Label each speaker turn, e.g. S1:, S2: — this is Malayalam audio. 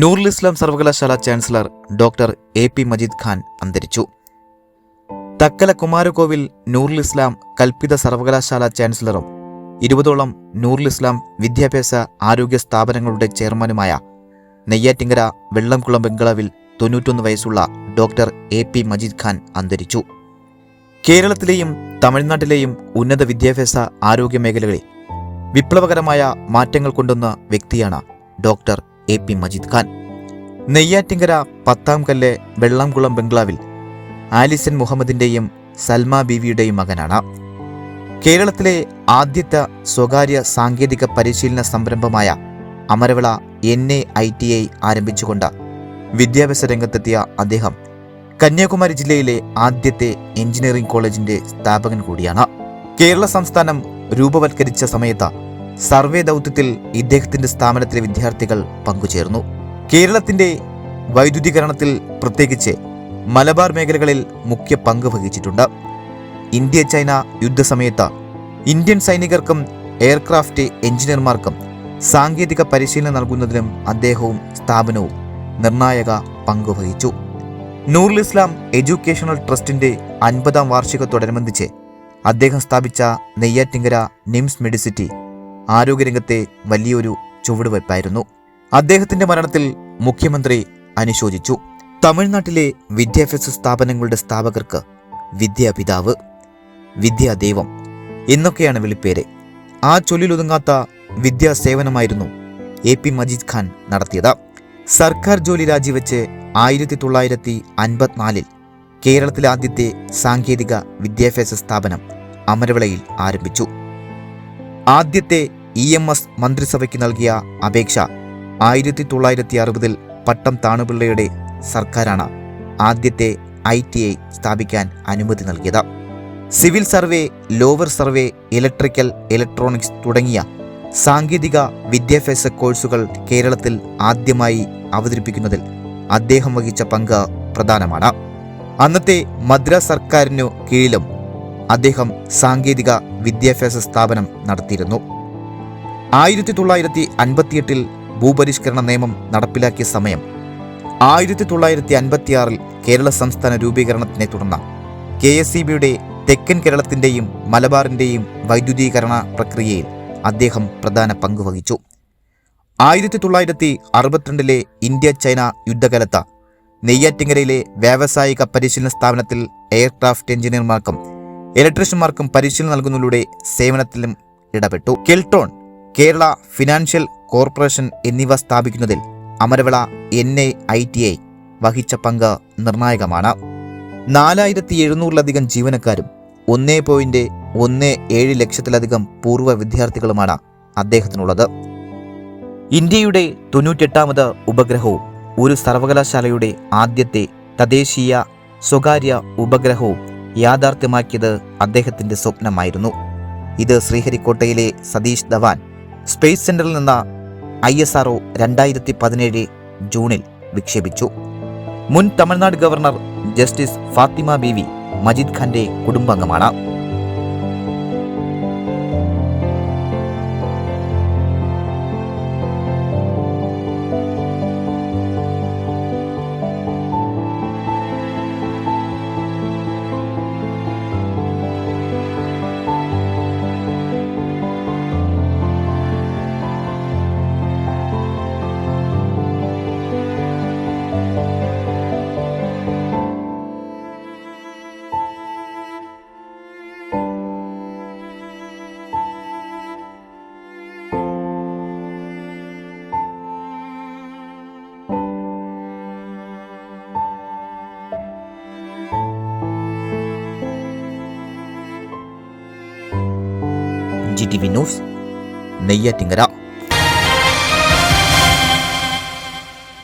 S1: നൂർ ഇസ്ലാം സർവകലാശാല chancellor doctor A P Majeed Khan അന്തരിച്ചു തക്കല കുമാരകോവിൽ നൂർ ഇസ്ലാം കൽപ്പിത സർവകലാശാല ചാൻസലറും ഇരുപതോളം നൂർ ഇസ്ലാം വിദ്യാഭ്യാസ ആരോഗ്യ സ്ഥാപനങ്ങളുടെ ചെയർമാനുമായ നെയ്യാറ്റിങ്കര വെള്ളംകുളം ബംഗ്ലാവിൽ തൊണ്ണൂറ്റൊന്ന് വയസ്സുള്ള doctor A P Majeed Khan അന്തരിച്ചു കേരളത്തിലെയും തമിഴ്നാട്ടിലെയും ഉന്നത വിദ്യാഭ്യാസ ആരോഗ്യ മേഖലകളിൽ വിപ്ലവകരമായ മാറ്റങ്ങൾ കൊണ്ടുവന്ന വ്യക്തിയാണ് doctor A P Majeed Khan Neyyattinkara Pathamkallu Vellamkulam ബംഗ്ലാവിൽ ആലിസൻ മുഹമ്മദിന്റെയും സൽമ ബീവിയുടെയും മകനാണ് കേരളത്തിലെ ആദ്യത്തെ സ്വകാര്യ സാങ്കേതിക പരിശീലന സംരംഭമായ Amaravila N A I T I ആരംഭിച്ചുകൊണ്ട് വിദ്യാഭ്യാസ രംഗത്തെത്തിയ അദ്ദേഹം കന്യാകുമാരി ജില്ലയിലെ ആദ്യത്തെ എഞ്ചിനീയറിംഗ് കോളേജിന്റെ സ്ഥാപകൻ കൂടിയാണ് കേരള സംസ്ഥാനം രൂപവത്കരിച്ച സമയത്ത് സർവേ ദൗത്യത്തിൽ ഇദ്ദേഹത്തിന്റെ സ്ഥാപനത്തിലെ വിദ്യാർത്ഥികൾ പങ്കുചേർന്നു കേരളത്തിന്റെ വൈദ്യുതീകരണത്തിൽ പ്രത്യേകിച്ച് മലബാർ മേഖലകളിൽ മുഖ്യ പങ്ക് വഹിച്ചിട്ടുണ്ട് ഇന്ത്യ ചൈന യുദ്ധസമയത്ത് ഇന്ത്യൻ സൈനികർക്കും എയർക്രാഫ്റ്റ് എഞ്ചിനീയർമാർക്കും സാങ്കേതിക പരിശീലനം നൽകുന്നതിനും അദ്ദേഹവും സ്ഥാപനവും നിർണായക പങ്ക് വഹിച്ചു നൂറുൽ ഇസ്ലാം എഡ്യൂക്കേഷണൽ ട്രസ്റ്റിന്റെ അൻപതാം വാർഷികത്തോടനുബന്ധിച്ച് അദ്ദേഹം സ്ഥാപിച്ച നെയ്യാറ്റിങ്കര നിംസ് മെഡിസിറ്റി ആരോഗ്യരംഗത്തെ വലിയൊരു ചുവടുവയ്പായിരുന്നു അദ്ദേഹത്തിന്റെ മരണത്തിൽ മുഖ്യമന്ത്രി അനുശോചിച്ചു തമിഴ്നാട്ടിലെ വിദ്യാഭ്യാസ സ്ഥാപനങ്ങളുടെ സ്ഥാപകർക്ക് വിദ്യാപിതാവ് വിദ്യാദൈവം എന്നൊക്കെയാണ് വിളിപ്പേര് ആ ചൊല്ലിലൊതുങ്ങാത്ത വിദ്യാസേവനമായിരുന്നു എ പി മജീദ് ഖാൻ നടത്തിയത് സർക്കാർ ജോലി രാജിവെച്ച് ആയിരത്തി തൊള്ളായിരത്തി അൻപത്തിനാലിൽ കേരളത്തിലെ ആദ്യത്തെ സാങ്കേതിക വിദ്യാഭ്യാസ സ്ഥാപനം അമരവിളയിൽ ആരംഭിച്ചു ആദ്യത്തെ ഇ എം എസ് മന്ത്രിസഭയ്ക്ക് നൽകിയ അപേക്ഷ ആയിരത്തി തൊള്ളായിരത്തി അറുപതിൽ പട്ടം താണുപിള്ളയുടെ സർക്കാരാണ് ആദ്യത്തെ ഐ ടി ഐ സ്ഥാപിക്കാൻ അനുമതി നൽകിയത് civil survey lower survey electrical electronics തുടങ്ങിയ സാങ്കേതിക വിദ്യാഭ്യാസ കോഴ്സുകൾ കേരളത്തിൽ ആദ്യമായി അവതരിപ്പിക്കുന്നതിൽ അദ്ദേഹം വഹിച്ച പങ്ക് പ്രധാനമാണ് അന്നത്തെ മദ്രാസ് സർക്കാരിനു കീഴിലും അദ്ദേഹം സാങ്കേതിക വിദ്യാഭ്യാസ സ്ഥാപനം നടത്തിയിരുന്നു ആയിരത്തി തൊള്ളായിരത്തി അൻപത്തിയെട്ടിൽ ഭൂപരിഷ്കരണ നിയമം നടപ്പിലാക്കിയ സമയം ആയിരത്തി തൊള്ളായിരത്തി അൻപത്തിയാറിൽ കേരള സംസ്ഥാന രൂപീകരണത്തിനെ തുടർന്ന് കെ എസ് സി ബിയുടെ തെക്കൻ കേരളത്തിൻ്റെയും മലബാറിൻ്റെയും വൈദ്യുതീകരണ പ്രക്രിയയിൽ അദ്ദേഹം പ്രധാന പങ്ക് വഹിച്ചു ആയിരത്തി തൊള്ളായിരത്തി അറുപത്തിരണ്ടിലെ ഇന്ത്യ ചൈന യുദ്ധകാലത്ത് നെയ്യാറ്റിങ്ങരയിലെ വ്യാവസായിക പരിശീലന സ്ഥാപനത്തിൽ എയർക്രാഫ്റ്റ് എഞ്ചിനീയർമാർക്കും ഇലക്ട്രീഷ്യന്മാർക്കും പരിശീലനം നൽകുന്നതിലൂടെ സേവനത്തിലും ഇടപെട്ടു കെൽട്രോൺ കേരള ഫിനാൻഷ്യൽ കോർപ്പറേഷൻ എന്നിവ സ്ഥാപിക്കുന്നതിൽ Amaravila N A I T I വഹിച്ച പങ്ക് നിർണായകമാണ് നാലായിരത്തി എഴുന്നൂറിലധികം ജീവനക്കാരും ഒന്നേ പോയിന്റ് ഒന്ന് ഏഴ് ലക്ഷത്തിലധികം പൂർവ്വ വിദ്യാർത്ഥികളുമാണ് അദ്ദേഹത്തിനുള്ളത് ഇന്ത്യയുടെ തൊണ്ണൂറ്റെട്ടാമത് ഉപഗ്രഹവും ഒരു സർവകലാശാലയുടെ ആദ്യത്തെ തദ്ദേശീയ സ്വകാര്യ ഉപഗ്രഹവും യാഥാർത്ഥ്യമാക്കിയത് അദ്ദേഹത്തിൻ്റെ സ്വപ്നമായിരുന്നു ഇത് ശ്രീഹരിക്കോട്ടയിലെ സതീഷ് ധവാൻ സ്പേസ് സെന്ററിൽ നിന്ന് ഐ എസ് ആർഒ രണ്ടായിരത്തി പതിനേഴ് ജൂണിൽ വിക്ഷേപിച്ചു മുൻ തമിഴ്നാട് ഗവർണർ ജസ്റ്റിസ് ഫാത്തിമ ബീവി മജീദ് ഖാന്റെ കുടുംബാംഗമാണ് जी टीवी न्यूज नैया टिंगरा